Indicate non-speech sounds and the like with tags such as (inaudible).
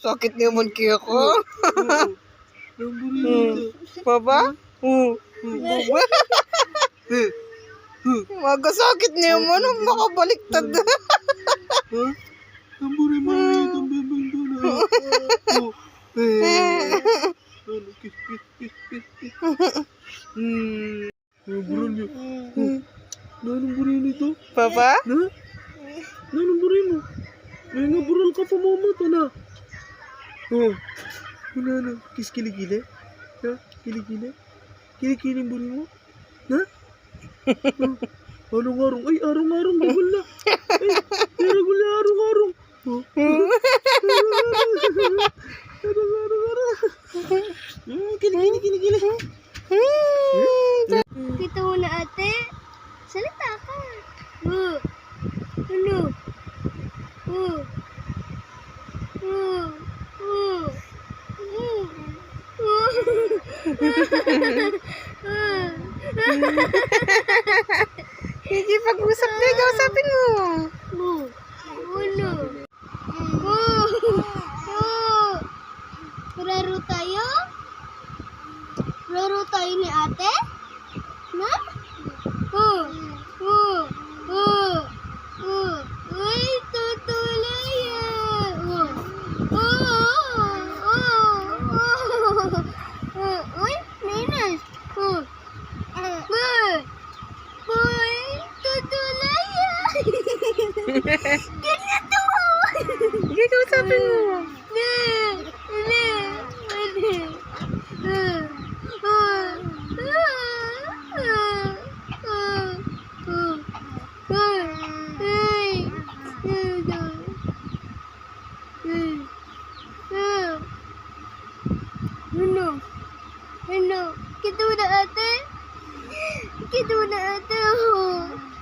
Sakit naman kaya ko. Baba? Oo. Baba? Magasakit naman. Makabaliktad. Ha? Namburin mo ito. Namburin mo Oh. Eh. Ano, kiss, kiss, kiss, kiss, kiss. Hmm. Namburin niyo. Oh. Nanamburin ito? Baba? Na? Nanamburin mo. May nabural ka pa mamata na. Oh. Ano na? Kiss kilikili? Ha? Kilikili? Kilikili ang burin mo? Na? (laughs) Oh. Anong arong? Ay, arong-arong. Gagol na. Ay, gagol na arong-arong. Oh. (laughs) Arong-arong. Hmm, kilikili, kilikili. Kita mo na ate. Salita ka. Uh. Ano? Uh. Uh. Uh. Sige, pag-usap na. Kausapin mo. Bu. Uno. Oh. Oh. Laro tayo? Laro tayo ni ate? Na? Oh. Oh. Oh. Oh. Uy, tutulay yan. Oh. Oh. Oh. Oh. Oh. Uy, Ninas. Oh. Uy. Uy, tutulay yan. Ganyan to. Mo. Uh, uh, uh, uh, uh, uh, ay, ano, uh, uh. Ano? Ano? Mo na ate? Kita mo na ate? Oh.